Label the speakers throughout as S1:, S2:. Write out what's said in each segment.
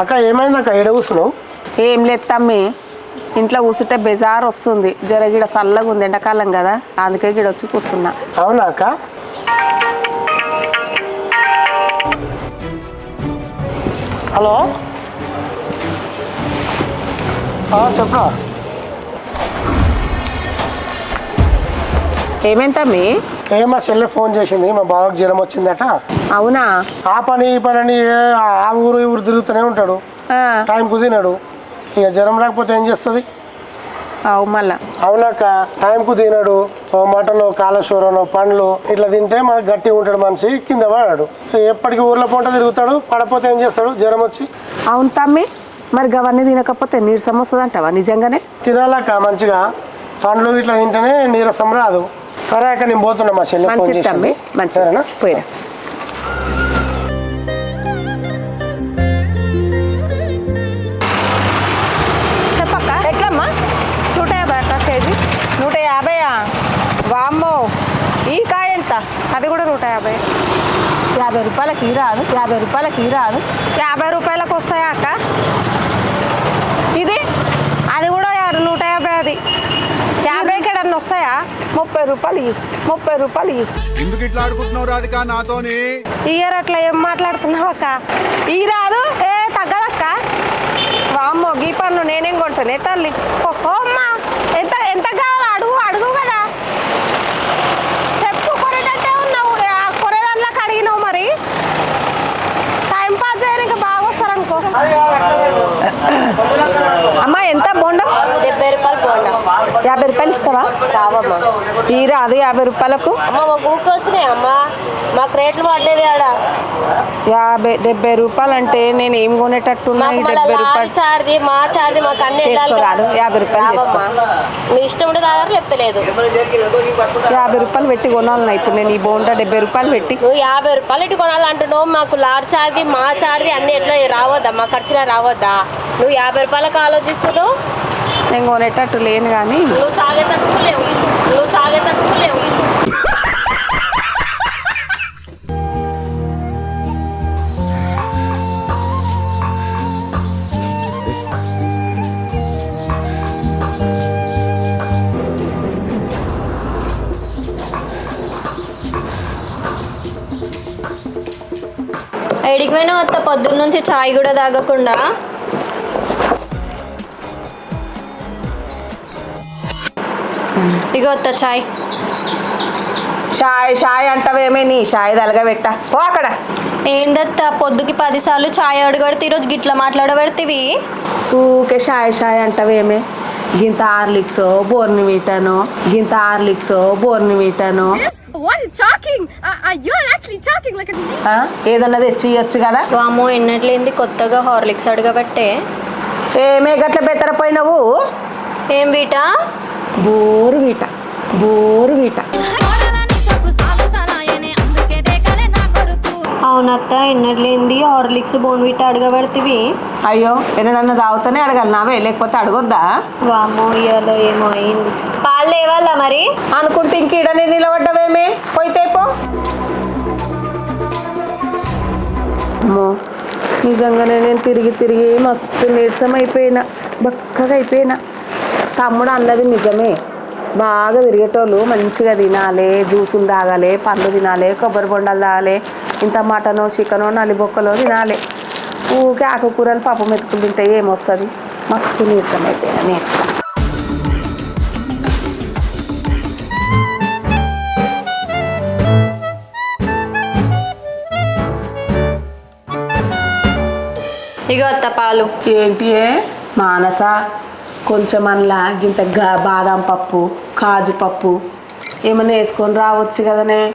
S1: అక్క ఏమైంది అక్క? ఏడ కూర్చున్నావు?
S2: ఏం లేదు తమ్మి. ఇంట్లో కూర్చుంటే బెజార్ వస్తుంది. జర గిడ చల్లగా ఉంది ఎండాకాలం కదా అందుకే గిడ వచ్చి కూర్చున్నా.
S1: అవునా అక్క? హలో? చెప్పరా?
S2: ఏమేం తమ్మి?
S1: ఏ మా చెల్లె ఫోన్ చేసింది? మా బావకి జ్వరం వచ్చిందట.
S2: అవునా?
S1: ఆ పని ఈ పని అని ఏ ఆ ఊరు ఈ ఊరు తిరుగుతూనే ఉంటాడు.
S2: ఆ,
S1: టైం కుదినాడు ఇక జ్వరం రాకపోతే ఏం చేస్తుంది?
S2: అవు మళ్ళా.
S1: అవునాక టైంకు తినడు. ఓ మటన్ కాలశూరను పండ్లు ఇట్లా తింటే మనకు గట్టిగా ఉంటాడు మనిషి కింద పడాడు. ఎప్పటికీ ఊర్లో పొంట తిరుగుతాడు పడపోతే ఏం చేస్తాడు? జ్వరం వచ్చి.
S2: అవును తమ్మి మరి గవన్నీ తినకపోతే నీరసం వస్తుంది అంటావా నిజంగానే?
S1: తినాలక్క మంచిగా. పండ్లు ఇట్లా తింటేనే నీరసం రాదు. సరే అక్క నేను పోతున్నా మా చెల్లె ఫోన్
S2: మంచిది తమ్మి
S1: చేసింది.
S2: మంచిది.
S1: సరేనా?
S2: పోయిరా.
S3: చెప్పక్క
S2: ఎట్లమ్మా?
S3: నూట యాభై అక్క కేజీ?
S2: నూట యాభైయా? వామ్మో ఈ కాయ ఎంత?
S3: అది కూడా నూట యాభై.
S2: యాభై రూపాయలకి ఈ రాదు యాభై రూపాయలకి ఈ రాదు.
S3: యాభై రూపాయలకు వస్తాయా అక్క?
S2: ఇది?
S3: అది కూడా యా- నూట యాభై అది. యాభైకి ఎడన్నా వస్తాయా?
S2: ముప్పై రూపాయలు ఇయ్యి. ముప్పై రూపాయలు ఇయ్యి.
S4: ఎందుకు ఇట్లా ఆడుకుంటున్నావు రాధిక నాతోని?
S3: ఇయర్ అట్లా ఏం మాట్లాడుతున్నావు అక్క?
S2: ఈ రాదు.
S3: ఏ తగ్గదక్క.
S2: వామ్మో గీ పన్ను నేనేం కొంటానే తల్లి?
S3: ఓ అమ్మా. ఎంత ఎంత కావాలో? అడుగు అడుగు కదా. చెప్పు కొనేటట్టే ఉన్నావు. ఆ కొనేదాంట్లోకి అడిగినావు మరి. టైం పాస్ చేయడానికి బాగా వస్తారనుకో.
S2: అమ్మా ఎంత బోండం?
S5: డెబ్బై రూపాయలు
S2: యాభై రూపాయలు ఇస్తావా?
S5: రావమ్మా.
S2: ఈ రాదు యాభై రూపాయలకు.
S5: అమ్మ వస్తున్నాయి అమ్మ. మాకు రేట్లు పడ్డవి ఆడ.
S2: యాభై డెబ్బై రూపాయలు అంటే నేను ఏం కొనేటట్టున్నాయి
S5: మాకు మళ్ళీ
S2: డెబ్బై రూపాయలు?
S5: చార్ది మా చార్ది మాకు అన్ని.
S2: చేసుకోరాదు, యాభై రూపాయలు
S5: నీ ఇష్టం ఉంటే తాగారు చెప్తలేదు
S2: యాభై రూపాయలు పెట్టి కొనాలన్నా ఇప్పుడు నేను ఈ బోండా డెబ్బై రూపాయలు పెట్టి.
S5: నువ్వు యాభై రూపాయలు ఇటు కొనాలంటున్నావు. మాకు లారీ చార్ది మా చార్ది అన్ని ఎట్లా రావద్దా? మా ఖర్చులా రావద్దా? నువ్వు యాభై రూపాయలకు ఆలోచిస్తున్నావు?
S2: నేను కొనేటట్టు లేను కానీ.
S5: నువ్వు తాగే తక్కువ లేవు నువ్వు తాగే తక్కువ లేవు
S6: ఎడికి పోయినా వస్తా పొద్దున్న నుంచి చాయ్ కూడా తాగకుండా? ఇక వస్తా చాయ్.
S2: షాయ్ షాయ్ అంటావేమే నీ? షాయ్ తలగబెట్ట. ఓ అక్కడ.
S6: ఏందత్తా పొద్దుకి పదిసార్లు చాయ్ అడగడితే ఈరోజు గిట్ల మాట్లాడబడితివి?
S2: ఊకే షాయ్ షాయ్ అంటావేమే గింత ఆర్లిక్స్ బోర్నిమీటను గింత ఆర్లిక్స్
S7: a
S2: ఆ? ఏదన్నా తెచ్చి ఇవ్వచ్చు కదా?
S6: వామో ఎన్నట్లేంది కొత్తగా హార్లిక్స్ అడగబట్టే?
S2: ఏమే గట్ల బెత్తరపోయినవు
S6: ఏం బీటా
S2: వీట? బోరు వీట
S6: అవునత్త ఎన్నట్లేంది? హార్లిక్స్ బోన్విటా అడగబడితివి.
S2: అయ్యో ఎన్నడన్నా తాగుతానే అడగాలి నావే లేకపోతే అడగొద్దా?
S6: వామో ఇయాలో ఏమో అయింది. పాలు లేవాలా మరి?
S2: అనుకుంటే ఇంక నిలబడ్డవేమే? పోయితే పో అమ్మో నిజంగానే నేను తిరిగి తిరిగి మస్తు నీరసం అయిపోయినా బక్కగా అయిపోయినా. తమ్ముడు అన్నది నిజమే. బాగా తిరిగేటోళ్ళు మంచిగా తినాలి జ్యూసులు తాగాలి పండ్లు తినాలి కొబ్బరి బొండాలు తాగాలి ఇంత మటనో చికెనో నలిబొక్కలో తినాలి. ఊకే ఆకుకూరలు పప్పు మెతుకులు తింటే ఏమొస్తుంది? మస్తు నీరసం అయిపోయినా నేను.
S6: ఇక వస్తా పాలు.
S2: ఏంటి? మానస? కొంచెం గింత గా- బాదం పప్పు కాజు పప్పు ఏమైనా వేసుకొని రావచ్చు కదనే.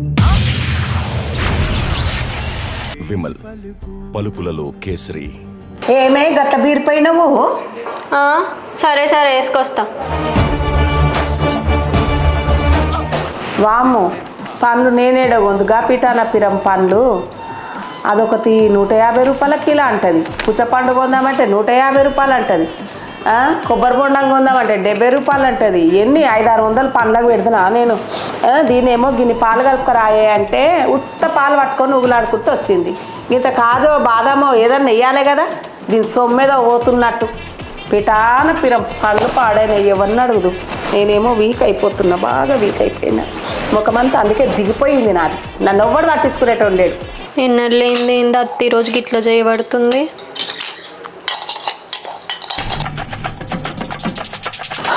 S8: విమల్ పలుకులలో కేసరి.
S2: ఏమే గట్ల బీరిపోయినవు?
S6: ఆ, సరే సరే వేసుకొస్తా.
S2: వాము పండ్లు నేనేడగొందుగా పిటాన పిరం పండ్లు. అదొకటి నూట యాభై రూపాయల కిలో అంటది. పుచ్చపండు కొందామంటే నూట యాభై రూపాయలు అంటది. కొబ్బరి బొండం కొందామంటే డెబ్బై రూపాయలు అంటది. ఎన్ని? ఐదారు వందలు పండ్లకు పెడుతున్నా నేను. దీనేమో గిన్ని పాలు కలుపుకరాయే అంటే ఉత్త పాలు పట్టుకొని ఉగులాడుకుంటూ వచ్చింది. ఇంత కాజో బాదామో ఏదన్నా వేయాలి కదా? దీని సొమ్మెద పోతున్నట్టు. పిటాన పిరం కళ్ళు పాడైన ఎవరిని అడుగుదు? నేనేమో వీక్ అయిపోతున్నా బాగా వీక్ అయిపోయినా. ముఖమంతా అందుకే దిగిపోయింది నాది. నన్ను ఎవ్వడు తట్టించుకునేటోడు లేడు.
S6: ఎన్నడలేంది ఏంది అత్త ఇట్లా చేయబడుతుంది?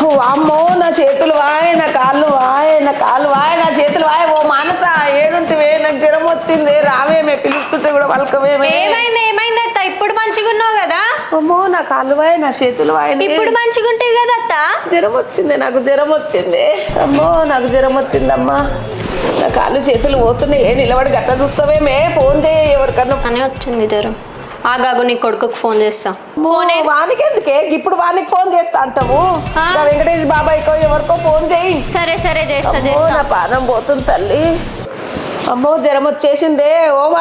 S2: అమ్మో నా చేతులు వాయ్ నా కాళ్ళు వాయ్ నా కాళ్ళు వాయ్ నా చేతులు వాయ్. ఓ మానస ఏడుంటివే నాకు జ్వరం వచ్చింది. రావేమే పిలుస్తుంటే కూడా పలకవేమే
S6: ఏమైంది ఏమైంది అత్త? ఇప్పుడు మంచిగా ఉన్నావు కదా?
S2: అమ్మో నా కాళ్ళు వాయ్ నా చేతులు వాయ్
S6: ఇప్పుడు మంచిగా ఉంటాయి కదా అత్త?
S2: జ్వరం వచ్చింది నాకు జ్వరం వచ్చింది. అమ్మో నాకు జ్వరం వచ్చిందమ్మా. నా కాళ్ళు చేతులు పోతున్నాయి. ఏ నిలబడి గట్ట చూస్తావేమే ఫోన్ చేయ ఎవరికన్నా.
S6: అని వచ్చింది జ్వరం. ఆగాగు నీ కొడుకుకి ఫోన్ చేస్తా.
S2: వానికి ఎందుకే ఇప్పుడు వానికి ఫోన్ చేస్తా అంటావు?
S6: ఆ.
S2: నా వెంకటేష్ బాబాయ్కో ఎవరికో ఫోన్ చేయి.
S6: సరే సరే చేస్తా
S2: అమ్మో,
S6: చేస్తా.
S2: నా పానం పోతుంది తల్లి. అమ్మో జ్వరం వచ్చేసిందే. ఓ
S6: ఆ,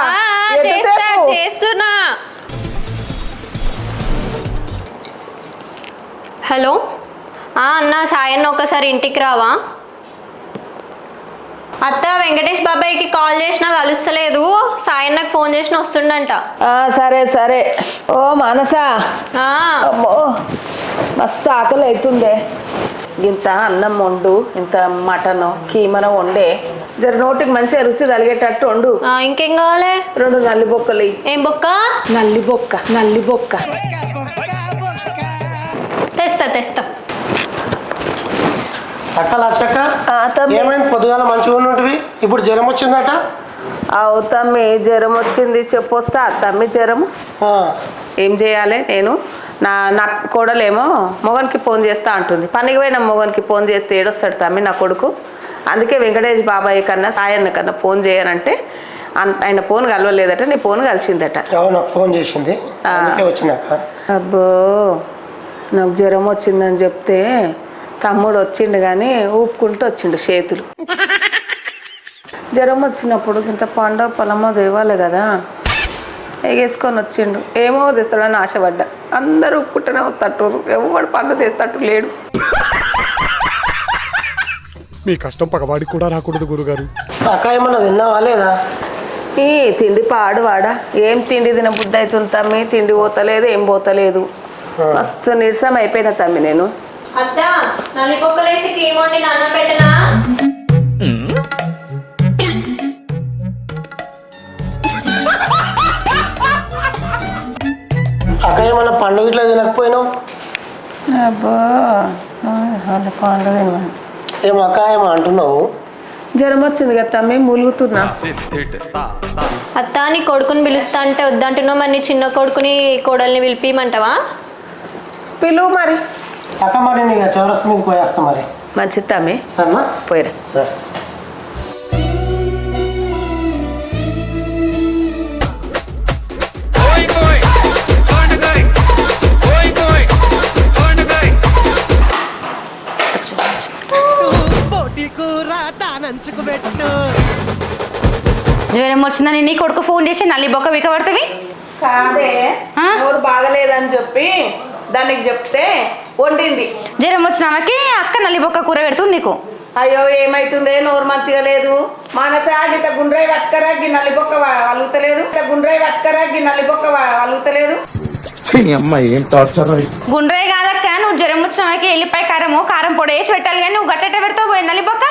S6: ఆ, చేస్తా
S2: ఎంతసేపు?
S6: చేస్తున్నా. హలో? ఆ, అన్న సాయన్న ఒకసారి ఇంటికి రావా? అత్త వెంకటేష్ బాబాయ్కి కాల్ చేసినా కలుస్తలేదు. సాయన్నకు ఫోన్ చేసిన వస్తుండంట.
S2: ఆ, సరే సరే. ఓ మానసా.
S6: ఆ,
S2: అమ్మో మస్తు ఆకలి అవుతుందే ఇంత అన్నం వండు ఇంత మటన్ కీమన వండే. జర నోటికి మంచిగా రుచి తలిగేటట్టు వండు.
S6: ఆ, ఇంకేం కావాలి?
S2: రెండు నల్లి బొక్కలు ఇయ్యి.
S6: ఏం బొక్క?
S2: నల్లి బొక్క నల్లి బొక్క.
S6: తెస్తా తెస్తా.
S1: అక్క లచ్చక్క
S2: తమ్మి.
S1: ఏమైంది? పొద్దుగాల మంచిగా ఉన్నట్టువి? ఇప్పుడు జ్వరం వచ్చిందట?
S2: అవు తమ్మి జ్వరం వచ్చింది. చెప్పొస్తా తమ్మి జ్వరము?
S1: ఆ,
S2: ఏం చేయాలి నేను? నా నా కోడలేమో మొగన్కి ఫోన్ చేస్తా అంటుంది. పనికి పోయిన మొగన్కి ఫోన్ చేస్తే ఏడొస్తాడు తమ్మి నా కొడుకు. అందుకే వెంకటేష్ బాబాయ్ కన్నా సాయన్న కన్నా ఫోన్ చేయనంటే ఆయన ఫోన్ కలవలేదట నీ ఫోన్ కలిసిందట.
S1: అవును ఫోన్ చేసింది. వచ్చినాక.
S2: అబ్బో నాకు జ్వరం వచ్చిందని చెప్తే తమ్ముడు వచ్చిండు కానీ ఊపుకుంటూ వచ్చిండు చేతులు. జ్వరం వచ్చినప్పుడు ఇంత పండో పొలమో దేవాలి కదా. ఎగేసుకొని వచ్చిండు. ఏమో తెస్తాడని ఆశపడ్డా. అందరూ ఊపుకుంటూనే వస్తట్టు ఎవడు పండు తెస్తట్టు లేడు.
S9: మీ కష్టం పగవాడికి కూడా రాకూడదు గురుగారు.
S1: అక్క ఏమన్నా తిన్నావా లేదా?
S2: ఈ తిండి పాడు వాడా. ఏం తిండి తిన బుద్ధి అవుతుంది తమ్మి? తిండి పోతలేదు ఏం పోతలేదు. మస్తు నీరసం అయిపోయిన తమ్మి నేను.
S6: అత్త వండి నాన్న పెట్టనా?
S1: అక్క ఏమన్నా పండుగ ఇట్లా తినకపోయినావు?
S2: అబ్బో వాళ్ళ పండుగ
S1: ఏం అక్క ఏమో అంటున్నావు.
S2: జ్వరం వచ్చింది కదా తమ్మి మూలుగుతున్నా.
S6: అత్త నీ కొడుకుని పిలుస్తా అంటే వద్దంటున్నావు మరి నీ చిన్న కొడుకుని కోడల్ని పిలిపిమంటావా?
S2: పిలువు మరి.
S1: అక్క మరి నీకు చౌరస్తా మీదకి పోయేస్తా మరి.
S2: మంచిది తమ్మి
S1: సరేనా?
S2: పోయిరా.
S1: సరే.
S7: జ్వరం వచ్చిందని నీ కొడుకు ఫోన్ చేసి నల్లి బొక్క వికబడుతుంది
S2: కాదే బాగలేదని చెప్పి దానికి చెప్తే వండింది.
S7: జ్వరం వచ్చిన ఆమెకి అక్క నల్లి బొక్క కూర పెడుతుంది నీకు.
S2: అయ్యో ఏమైతుందే? నోరు మంచిగా లేదు. మానస గిత గుండ్రై పట్టుకరా గి నల్లిబొక్క వలుగుతలేదు. గిత గుండ్రై పట్టుకరా గి నల్లిబొక్క వలుగుతలేదు.
S7: గుండ్రే కాదక్క నువ్వు జ్వరం వచ్చిన ఆమెకి ఎల్లిపాయ కారము కారం పొడి వేసి పెట్టాలి కానీ నువ్వు గట్టెట్ట పెడతావు పోయి నల్లి బొక్క?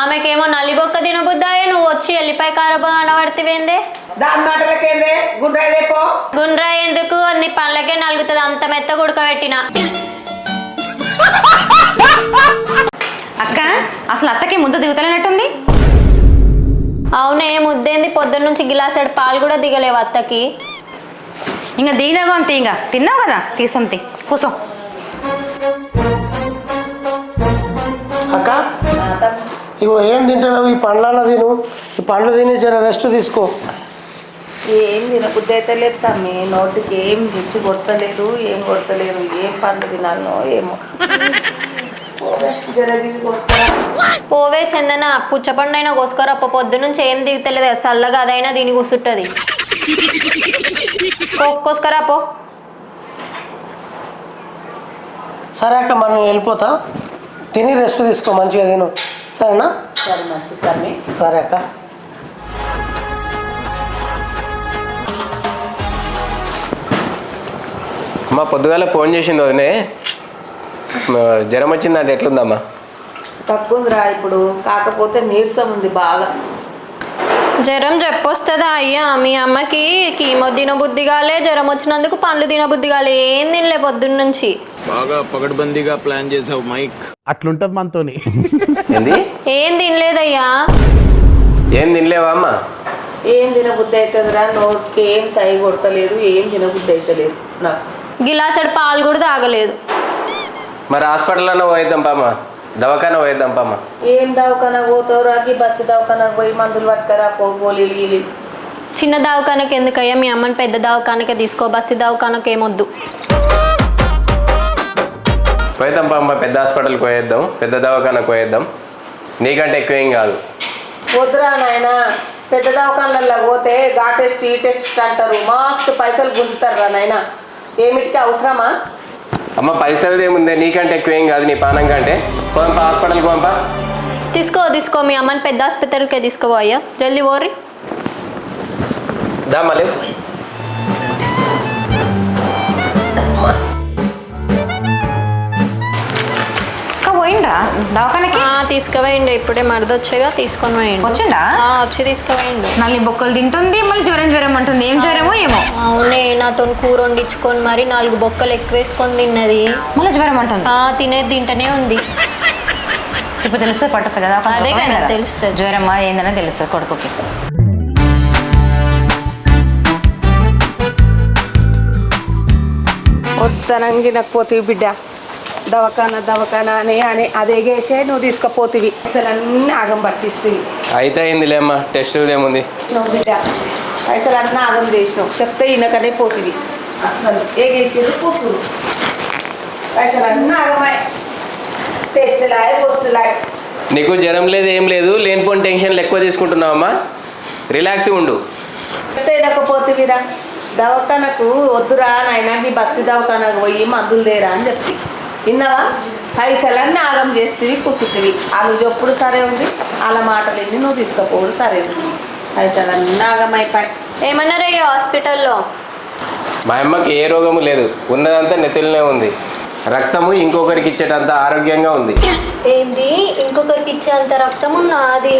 S6: ఆమెకేమో నల్లిబొక్క తినబుద్దాయే నువ్వు వచ్చి ఎల్లిపాయ కారప ఆడబడితేవేందే
S2: దాని మాటలకేందే? గుండ్రై రేపో
S6: గుండ్రా ఎందుకు? అన్ని పళ్ళకే నలుగుతుంది. అంత మెత్త ఉడకబెట్టిన
S7: అక్క అసలు అత్తకి ముద్ద దిగుతలేనట్టుంది?
S6: అవునే ముద్దేంది? పొద్దున్న నుంచి గిలాసెడు పాలు కూడా దిగలేవు అత్తకి.
S7: ఇంకా దీనగా అంతే ఇంకా తిన్నావు కదా? తీసంతి కూసో.
S1: అక్క ఇగో ఏం తింటావు ఈ పండ్లన్న తిను. ఈ పండ్లు తిని జర రెస్ట్ తీసుకో.
S2: ఏం తినబుద్ధి అయితే లేదు తమ్మి. నోటికి ఏం రుచి కొడతలేదు ఏం కొడతలేదు ఏం పండు తినాలనో ఏమో.
S6: పోవే చందన పుచ్చపండు అయినా కోసుకోరా. అప్ప పొద్దు నుంచి ఏం దిగుతలేదు చల్లగా అదైనా దీని కూర్చుంటుంది. కోసుకరా పో.
S1: సరే అక్క మనం వెళ్ళిపోతా. తిని రెస్ట్ తీసుకో మంచిగా తిను. సరేనా?
S2: సరే మంచిది తమ్మి.
S1: సరే అక్క.
S10: అమ్మ పొద్దుగాల ఫోన్ చేసింది వదినే. జ్వరం వచ్చిందంటే ఎట్లుందమ్మా?
S2: తక్కువరా ఇప్పుడు. కాకపోతే నీరసం ఉంది బాగా.
S6: జ్వరం చెప్పొస్తుందా అయ్యా? మీ అమ్మకి కీమో తినబుద్ధి కాలే జ్వరం వచ్చినందుకు పండ్లు తినబుద్ధి కాలే ఏం తినలే పొద్దున్న నుంచి
S4: బాగా పగడ్బందీగా ప్లాన్ చేసావు మైక్.
S9: అట్లుంటది మనతోని.
S10: ఏంది?
S6: ఏం తినలేదయ్యా?
S10: ఏం తినలేవా అమ్మ?
S2: ఏం తినబుద్ధి అవుతుందిరా నోటికి ఏం సై కొడతలేదు ఏం తినబుద్ధి అవుతలేదు నాకు.
S6: గిలాసెడు పాలు కూడా తాగలేదు.
S10: మరి హాస్పిటల్లో పోయేద్దాం పామ్మ దవాఖాన పోయేద్దాం పామ్మ
S2: ఏం దవాఖానకు పోతావు? రాకి బస్సు దవాఖానకు పోయి మందులు పట్టుకరా పో గోళీలు గీలి
S6: చిన్న దవాఖానకి ఎందుకయ్యా? మీ అమ్మని పెద్ద దవాఖానకే తీసుకో బస్తి దవాఖానకి ఏమొద్దు
S10: పోయేద్దాం పామ్మ పెద్ద హాస్పిటల్కి పోయేద్దాం పెద్ద దవాఖానకు పోయేద్దాం. నీకంటే ఎక్కువ ఏం కాదు.
S2: వద్దురా నాయన పెద్ద దవాఖానలలో పోతే గా టెస్ట్ ఈ టెస్ట్ అంటారు. మస్తు పైసలు గుంజుతారు రా నాయన. ఏమిటికి అవసరమా?
S10: అమ్మ పైసలు ఏముంది? నీకంటే ఎక్కువ ఏం కాదు నీ పానం కంటే. పోంపా హాస్పిటల్కి పోంపా
S6: తీసుకో తీసుకో. మీ అమ్మని పెద్ద ఆసుపత్రికే తీసుకోవో అయ్యా. జల్దీ ఓరి
S10: దా
S7: పోయిండ్రా దవాఖానకి?
S6: ఆ, తీసుకుపోయిండు ఇప్పుడే మరదొచ్చేగా తీసుకొని పోయిండు
S7: వచ్చిండా
S6: ఆ, వచ్చి తీసుకుపోయిండు
S7: నల్లి బొక్కలు తింటుంది మళ్ళీ జ్వరం జ్వరం అంటుంది. ఏం జ్వరమో ఏమో?
S6: అవునే నాతో కూర వండించుకొని మరి నాలుగు బొక్కలు ఎక్కువ వేసుకొని తిన్నది.
S7: మళ్ళీ జ్వరం అంటుంది.
S6: ఆ, తినేది తింటనే ఉంది.
S7: ఇప్పుడు తెలుస్తుంది పట్టుతుంది కదా
S6: అదే కదా, తెలుస్తది.
S7: జ్వరమా ఏందని తెలుస్తుంది కొడుకుకి.
S2: వద్దనంగినకపోతివి బిడ్డ. దవాఖాన దవాఖాన అని అని అదే గేసే నువ్వు తీసుకుపోతివి. అసలు అన్నీ ఆగం పట్టిస్తుంది
S10: అయితే అయిందిలే అమ్మ టెస్ట్ ఏముంది
S2: నువ్వు బిడ్డ పైసలు అన్నీ ఆగం చేసినావు. చెప్తే ఈయనకనే పోతివి. అసలు ఏ గేసేది పోతురు పైసలు అన్నీ ఆగమాయి టెస్టులాయ్ పోస్టులాయ్.
S10: నీకు జ్వరం లేదు ఏం లేదు లేనిపోని టెన్షన్లు ఎక్కువ తీసుకుంటున్నావు అమ్మా రిలాక్స్ ఉండు.
S2: చెప్తే వినకపోతివిరా దవాఖానకు వద్దురా నాయన నీ బస్తి దవాఖానకు పోయి మందులు దేరా అని చెప్తి విన్నావా పైసలన్నీ ఆగం చేస్తేవి కుసుతివి. వాళ్ళు చెప్పుడు సరే ఉంది? వాళ్ళ మాటలు ఎన్ని నువ్వు తీసుకపోడు సరే ఉంది. పైసలన్నీ ఆగం అయిపోయి
S6: ఏమన్నారయ్యా హాస్పిటల్లో?
S10: మా అమ్మకి ఏ రోగము లేదు. ఉన్నదంతా నెత్తిలోనే ఉంది. రక్తము ఇంకొకరికి ఇచ్చేటంత ఆరోగ్యంగా ఉంది.
S6: ఏంది? ఇంకొకరికి ఇచ్చేంత రక్తం ఉన్నది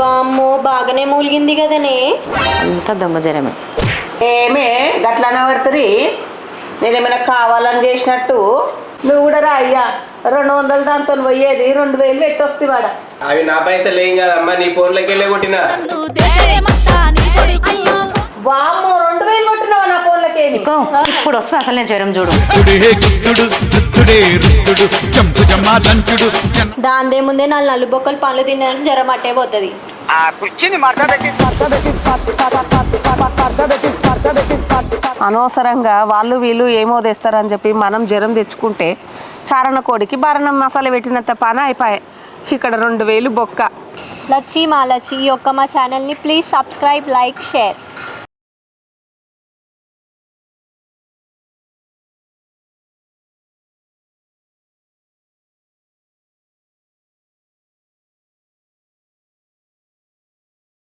S6: వామ్మో బాగానే మూలిగింది కదనే.
S7: అంత దొంగ జ్వరమే
S2: ఏమే గట్లనే పడుతుంది నేనేమైనా కావాలని చేసినట్టు నువ్వు కూడా రా అయ్యా రెండు వందలు దాంతో పోయేది. రెండు వేలు పెట్టొస్తే వాడ.
S10: అవి నా పైసలు ఏం కాదమ్మా నీ ఫోన్లోకి వెళ్ళే కొట్టినా.
S2: వామ్మో రెండు వేలు కొట్టినావా నా ఫోన్లకేమి?
S7: ఇంకో ఇప్పుడు వస్తుంది అసలే జ్వరం చూడు.
S6: దాందే ముందే నాలుగు నలుగు బొక్కలు పండ్లు తిన్నారని జ్వరం అట్టే పోతుంది.
S2: అనవసరంగా వాళ్ళు వీళ్ళు ఏమో తెస్తారని చెప్పి మనం జ్వరం తెచ్చుకుంటే చారణ కోడికి బారణం మసాలా పెట్టినంత పని అయిపోయాయి ఇక్కడ రెండు వేలు బొక్క.
S6: లచ్చి మా లచ్చి ఈ యొక్క మా ఛానల్ని ప్లీజ్ సబ్స్క్రైబ్ లైక్ షేర్.